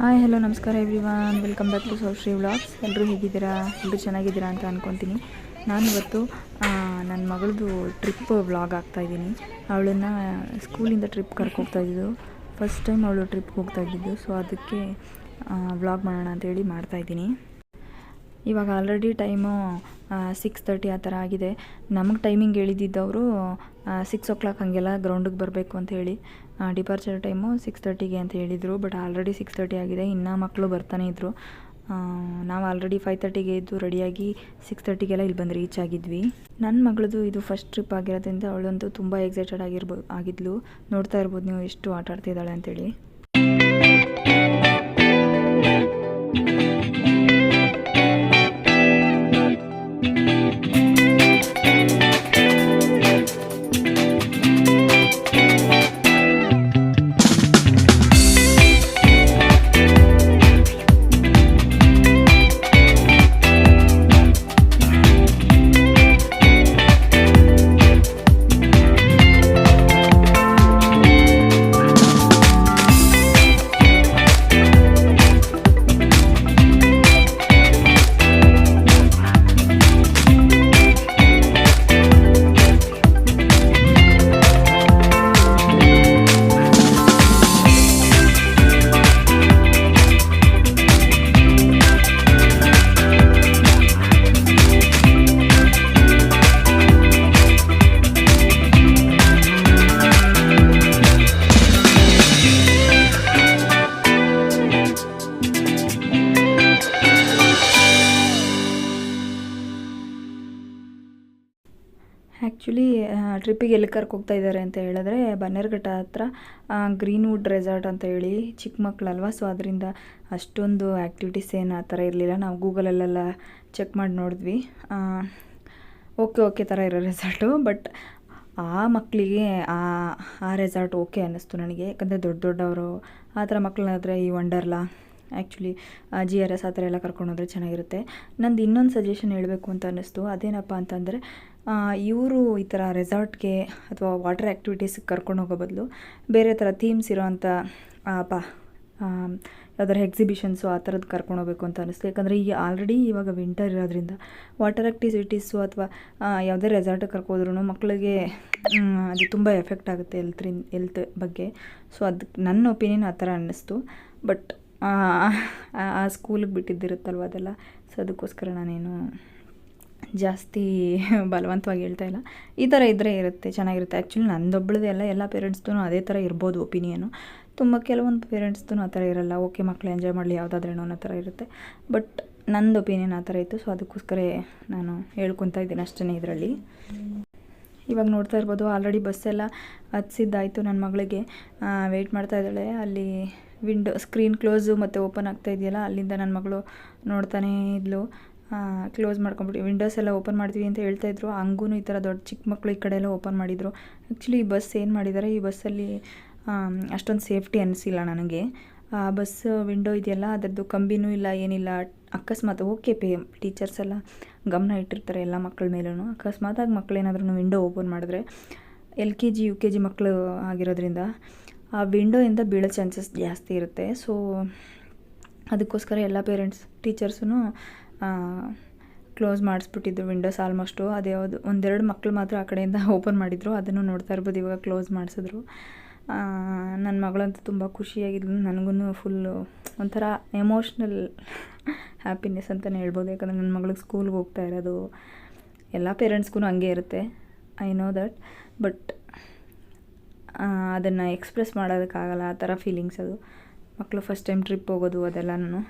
Hi hello ನಮಸ್ಕಾರ every one welcome back to Saushri vlogs ಎಲ್ಲರೂ ಹೇಗಿದ್ದೀರಾ? ಎಲ್ಲರೂ ಚೆನ್ನಾಗಿದ್ದೀರಾ ಅಂತ ಅಂದ್ಕೊತೀನಿ ನಾನಿವತ್ತು ನನ್ನ ಮಗಳದು ಟ್ರಿಪ್ ವ್ಲಾಗ್ ಆಗ್ತಾಯಿದ್ದೀನಿ ಅವಳನ್ನು ಸ್ಕೂಲಿಂದ ಟ್ರಿಪ್ ಕರ್ಕೋಗ್ತಾಯಿದ್ದು ಫಸ್ಟ್ ಟೈಮ್ ಅವಳು ಟ್ರಿಪ್ಗೆ ಹೋಗ್ತಾ ಇದ್ದಿದ್ದು. ಸೊ ಅದಕ್ಕೆ ವ್ಲಾಗ್ ಮಾಡೋಣ ಅಂತೇಳಿ ಮಾಡ್ತಾಯಿದ್ದೀನಿ ಇವಾಗ ಆಲ್ರೆಡಿ ಟೈಮು ಸಿಕ್ಸ್ ತರ್ಟಿ ಆ ಥರ ಆಗಿದೆ. ನಮಗೆ ಟೈಮಿಂಗ್ ಹೇಳಿದ್ದವರು ಸಿಕ್ಸ್ ಓ ಕ್ಲಾಕ್ ಹಾಗೆಲ್ಲ ಗ್ರೌಂಡಿಗೆ ಬರಬೇಕು ಅಂತ ಹೇಳಿ ಡಿಪಾರ್ಚರ್ ಟೈಮು ಸಿಕ್ಸ್ ತರ್ಟಿಗೆ ಅಂತ ಹೇಳಿದರು. ಬಟ್ ಆಲ್ರೆಡಿ ಸಿಕ್ಸ್ ತರ್ಟಿ ಆಗಿದೆ. ಇನ್ನೂ ಮಕ್ಕಳು ಬರ್ತಾನೆ ಇದ್ದರು ನಾವು ಆಲ್ರೆಡಿ ಫೈವ್ ತರ್ಟಿಗೆ ಇದ್ದು ರೆಡಿಯಾಗಿ ಸಿಕ್ಸ್ ತರ್ಟಿಗೆಲ್ಲ ಇಲ್ಲಿ ಬಂದು ರೀಚ್ ಆಗಿದ್ವಿ. ನನ್ನ ಮಗಳದು ಇದು ಫಸ್ಟ್ ಟ್ರಿಪ್ ಆಗಿರೋದ್ರಿಂದ ಅವಳಂತೂ ತುಂಬ ಎಕ್ಸೈಟೆಡ್ ಆಗಿರ್ಬೋದು ಆಗಿದ್ಲು. ನೋಡ್ತಾ ಇರ್ಬೋದು ನೀವು ಎಷ್ಟು ಆಟ ಆಡ್ತಿದ್ದಾಳೆ ಅಂತೇಳಿ. ಆ್ಯಕ್ಚುಲಿ ಟ್ರಿಪ್ಪಿಗೆ ಎಲ್ಲಿ ಕರ್ಕೊ ಹೋಗ್ತಾ ಇದ್ದಾರೆ ಅಂತ ಹೇಳಿದ್ರೆ, ಬನ್ನೇರ್ಘಟ್ಟ ಹತ್ರ ಗ್ರೀನ್ವುಡ್ ರೆಸಾರ್ಟ್ ಅಂತ ಹೇಳಿ ಚಿಕ್ಕ ಮಕ್ಕಳಲ್ವ ಸೊ ಅದರಿಂದ ಅಷ್ಟೊಂದು ಆ್ಯಕ್ಟಿವಿಟೀಸ್ ಏನು ಆ ಥರ ಇರಲಿಲ್ಲ. ನಾವು ಗೂಗಲಲ್ಲೆಲ್ಲ ಚೆಕ್ ಮಾಡಿ ನೋಡಿದ್ವಿ. ಓಕೆ ಓಕೆ ಥರ ಇರೋ ರೆಸಾರ್ಟು ಬಟ್ ಆ ಮಕ್ಕಳಿಗೆ ಆ ಆ ರೆಸಾರ್ಟ್ ಓಕೆ ಅನ್ನಿಸ್ತು ನನಗೆ. ಯಾಕಂದರೆ ದೊಡ್ಡ ದೊಡ್ಡವರು, ಆ ಥರ ಮಕ್ಕಳಾದರೆ ಈ Wonderla actually G R S ಆ ಥರ ಎಲ್ಲ ಕರ್ಕೊಂಡೋದ್ರೆ ಚೆನ್ನಾಗಿರುತ್ತೆ. ನಂದು ಇನ್ನೊಂದು ಸಜೆಷನ್ ಹೇಳಬೇಕು ಅಂತ ಅನ್ನಿಸ್ತು. ಅದೇನಪ್ಪ ಅಂತಂದರೆ ಇವರು ಈ ಥರ ರೆಸಾರ್ಟ್ಗೆ ಅಥವಾ ವಾಟರ್ ಆ್ಯಕ್ಟಿವಿಟೀಸ್ಗೆ ಕರ್ಕೊಂಡು ಹೋಗೋ ಬದಲು ಬೇರೆ ಥರ ಥೀಮ್ಸ್ ಇರೋವಂಥ ಪ ಯಾವ್ದಾರು ಎಕ್ಸಿಬಿಷನ್ಸು ಆ ಥರದ್ದು ಕರ್ಕೊಂಡು ಹೋಗ್ಬೇಕು ಅಂತ ಅನ್ನಿಸ್ತು ಯಾಕಂದರೆ ಈಗ ಆಲ್ರೆಡಿ ಇವಾಗ ವಿಂಟರ್ ಇರೋದ್ರಿಂದ ವಾಟರ್ ಆ್ಯಕ್ಟಿವಿಟೀಸು ಅಥವಾ ಯಾವುದೇ ರೆಸಾರ್ಟಿಗೆ ಕರ್ಕೋದ್ರೂ ಮಕ್ಕಳಿಗೆ ಅದು ತುಂಬ ಎಫೆಕ್ಟ್ ಆಗುತ್ತೆ ಎಲ್ತ್ರಿಂದ ಎಲ್ತ್ ಬಗ್ಗೆ. ಸೊ ಅದಕ್ಕೆ ನನ್ನ ಒಪಿನಿಯನ್ ಆ ಥರ ಅನ್ನಿಸ್ತು. ಬಟ್ ಆ ಸ್ಕೂಲಿಗೆ ಬಿಟ್ಟಿದ್ದಿರುತ್ತಲ್ವ ಅದೆಲ್ಲ? ಸೊ ಅದಕ್ಕೋಸ್ಕರ ನಾನೇನು ಜಾಸ್ತಿ ಬಲವಂತವಾಗಿ ಹೇಳ್ತಾ ಇಲ್ಲ. ಈ ಥರ ಇದ್ದರೆ ಇರುತ್ತೆ, ಚೆನ್ನಾಗಿರುತ್ತೆ. ಆ್ಯಕ್ಚುಲಿ ನಂದೊಬ್ಬಳದೇ ಅಲ್ಲ, ಎಲ್ಲ ಪೇರೆಂಟ್ಸ್ದು ಅದೇ ಥರ ಇರ್ಬೋದು ಒಪಿನಿಯನು ತುಂಬ ಕೆಲವೊಂದು ಪೇರೆಂಟ್ಸ್ದು ಆ ಥರ ಇರಲ್ಲ. ಓಕೆ ಮಕ್ಕಳು ಎಂಜಾಯ್ ಮಾಡಲಿ, ಯಾವುದಾದ್ರೇನೋ ಅನ್ನೋ ಥರ ಇರುತ್ತೆ. ಬಟ್ ನಂದು ಒಪಿನಿಯನ್ ಆ ಥರ ಇತ್ತು. ಸೊ ಅದಕ್ಕೋಸ್ಕರ ನಾನು ಹೇಳ್ಕೊತಾ ಇದ್ದೀನಿ ಅಷ್ಟೇ ಇದರಲ್ಲಿ. ಇವಾಗ ನೋಡ್ತಾ ಇರ್ಬೋದು ಆಲ್ರೆಡಿ ಬಸ್ಸೆಲ್ಲ ಹತ್ಸಿದ್ದಾಯಿತು ನನ್ನ ಮಗಳಿಗೆ. ವೆಯ್ಟ್ ಮಾಡ್ತಾ ಇದ್ದಾಳೆ. ಅಲ್ಲಿ ವಿಂಡೋ ಸ್ಕ್ರೀನ್ ಕ್ಲೋಸು ಮತ್ತು ಓಪನ್ ಆಗ್ತಾ ಇದೆಯಲ್ಲ, ಅಲ್ಲಿಂದ ನನ್ನ ಮಗಳು ನೋಡ್ತಾನೇ ಇದ್ಲು. ಕ್ಲೋಸ್ ಮಾಡ್ಕೊಂಬಿಟ್ಟು ವಿಂಡೋಸ್ ಎಲ್ಲ ಓಪನ್ ಮಾಡ್ತೀವಿ ಅಂತ ಹೇಳ್ತಾ ಇದ್ರು. ಹಂಗೂ ಈ ಥರ ದೊಡ್ಡ ಚಿಕ್ಕ ಮಕ್ಕಳು ಈ ಕಡೆ ಎಲ್ಲ ಓಪನ್ ಮಾಡಿದರು. ಆ್ಯಕ್ಚುಲಿ ಈ ಬಸ್ ಏನು ಮಾಡಿದ್ದಾರೆ ಈ ಬಸ್ಸಲ್ಲಿ ಅಷ್ಟೊಂದು ಸೇಫ್ಟಿ ಅನಿಸಿಲ್ಲ ನನಗೆ. ಆ ಬಸ್ ವಿಂಡೋ ಇದೆಯಲ್ಲ, ಅದರದ್ದು ಕಂಬಿನೂ ಇಲ್ಲ, ಏನಿಲ್ಲ. ಅಕಸ್ಮಾತ್ ಓಕೆ ಪೇ ಟೀಚರ್ಸ್ ಎಲ್ಲ ಗಮನ ಇಟ್ಟಿರ್ತಾರೆ ಎಲ್ಲ ಮಕ್ಕಳ ಮೇಲೂ ಅಕಸ್ಮಾತ್ ಆಗಿ ಮಕ್ಕಳೇನಾದ್ರೂ ವಿಂಡೋ ಓಪನ್ ಮಾಡಿದ್ರೆ, L K G, U K G ಮಕ್ಕಳು ಆಗಿರೋದ್ರಿಂದ ಆ ವಿಂಡೋಯಿಂದ ಬೀಳೋ ಚಾನ್ಸಸ್ ಜಾಸ್ತಿ ಇರುತ್ತೆ. ಸೊ ಅದಕ್ಕೋಸ್ಕರ ಎಲ್ಲ ಪೇರೆಂಟ್ಸ್ ಟೀಚರ್ಸೂ ಕ್ಲೋಸ್ ಮಾಡಿಸ್ಬಿಟ್ಟಿದ್ದು ವಿಂಡೋಸ್ ಆಲ್ಮೋಸ್ಟು ಅದು ಯಾವುದು, ಒಂದೆರಡು ಮಕ್ಕಳು ಮಾತ್ರ ಆ ಕಡೆಯಿಂದ ಓಪನ್ ಮಾಡಿದರು, ಅದನ್ನು ನೋಡ್ತಾ ಇರ್ಬೋದು, ಇವಾಗ ಕ್ಲೋಸ್ ಮಾಡಿಸಿದ್ರು. ನನ್ನ ಮಗಳಂತೂ ತುಂಬ ಖುಷಿಯಾಗಿದ್ಲು ನನಗೂ ಫುಲ್ಲು ಒಂಥರ ಎಮೋಷ್ನಲ್ ಹ್ಯಾಪಿನೆಸ್ ಅಂತಲೇ ಹೇಳ್ಬೋದು. ಯಾಕಂದರೆ ನನ್ನ ಮಗಳಿಗೆ ಸ್ಕೂಲ್ಗೆ ಹೋಗ್ತಾ ಇರೋದು, ಎಲ್ಲ ಪೇರೆಂಟ್ಸ್ಗೂ ಹಂಗೆ ಇರುತ್ತೆ ಐ ನೋ ದಟ್ ಬಟ್ ಅದನ್ನು ಎಕ್ಸ್ಪ್ರೆಸ್ ಮಾಡೋದಕ್ಕಾಗಲ್ಲ, ಆ ಥರ ಫೀಲಿಂಗ್ಸ್ ಅದು. ಮಕ್ಕಳು ಫಸ್ಟ್ ಟೈಮ್ ಟ್ರಿಪ್ ಹೋಗೋದು ಅದೆಲ್ಲನೂ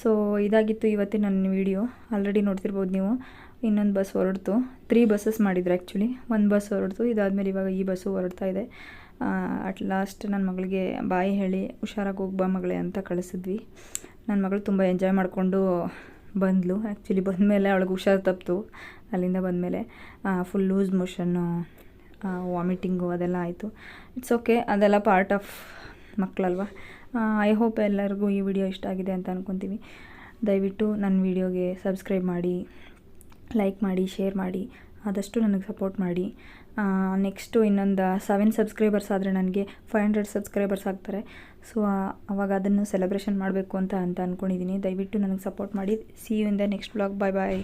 ಸೊ ಇದಾಗಿತ್ತು ಇವತ್ತಿನ ನನ್ನ ವೀಡಿಯೋ ಆಲ್ರೆಡಿ ನೋಡ್ತಿರ್ಬೋದು ನೀವು. ಇನ್ನೊಂದು ಬಸ್ ಹೊರಡ್ತು. ತ್ರೀ ಬಸ್ಸಸ್ ಮಾಡಿದ್ರು ಆ್ಯಕ್ಚುಲಿ ಒಂದು ಬಸ್ ಹೊರಡ್ತು. ಇದಾದಮೇಲೆ ಇವಾಗ ಈ ಬಸ್ಸು ಹೊರಡ್ತಾ ಇದೆ. ಅಟ್ ಲಾಸ್ಟ್ ನನ್ನ ಮಗಳಿಗೆ ಬಾಯಿ ಹೇಳಿ, ಹುಷಾರಾಗಿ ಹೋಗಿ ಬಾ ಮಗಳೇ ಅಂತ ಕಳಿಸಿದ್ವಿ. ನನ್ನ ಮಗಳು ತುಂಬ ಎಂಜಾಯ್ ಮಾಡಿಕೊಂಡು ಬಂದಳು ಆ್ಯಕ್ಚುಲಿ ಬಂದಮೇಲೆ ಅವಳಿಗೆ ಹುಷಾರು ತಪ್ಪಿತು ಅಲ್ಲಿಂದ ಬಂದಮೇಲೆ ಫುಲ್ ಲೂಸ್ ಮೋಷನ್ನು ವಾಮಿಟಿಂಗು ಅದೆಲ್ಲ ಆಯಿತು. ಇಟ್ಸ್ ಓಕೆ ಅದೆಲ್ಲ ಪಾರ್ಟ್ ಆಫ್ ಮಕ್ಕಳಲ್ವ ಐ ಹೋಪ್ ಎಲ್ಲರಿಗೂ ಈ ವಿಡಿಯೋ ಇಷ್ಟ ಆಗಿದೆ ಅಂತ ಅಂದ್ಕೊತೀವಿ ದಯವಿಟ್ಟು ನನ್ನ ವಿಡಿಯೋಗೆ ಸಬ್ಸ್ಕ್ರೈಬ್ ಮಾಡಿ ಲೈಕ್ ಮಾಡಿ ಶೇರ್ ಮಾಡಿ, ಆದಷ್ಟು ನನಗೆ ಸಪೋರ್ಟ್ ಮಾಡಿ. ನೆಕ್ಸ್ಟು ಇನ್ನೊಂದು ಸೆವೆನ್ ಸಬ್ಸ್ಕ್ರೈಬರ್ಸ್ ಆದರೆ ನನಗೆ ಫೈವ್ ಹಂಡ್ರೆಡ್ ಸಬ್ಸ್ಕ್ರೈಬರ್ಸ್ ಆಗ್ತಾರೆ. ಸೊ ಅವಾಗ ಅದನ್ನು ಸೆಲೆಬ್ರೇಷನ್ ಮಾಡಬೇಕು ಅಂತ ಅಂತ ಅಂದ್ಕೊಂಡಿದ್ದೀನಿ ದಯವಿಟ್ಟು ನನಗೆ ಸಪೋರ್ಟ್ ಮಾಡಿ. See you in the next blog bye bye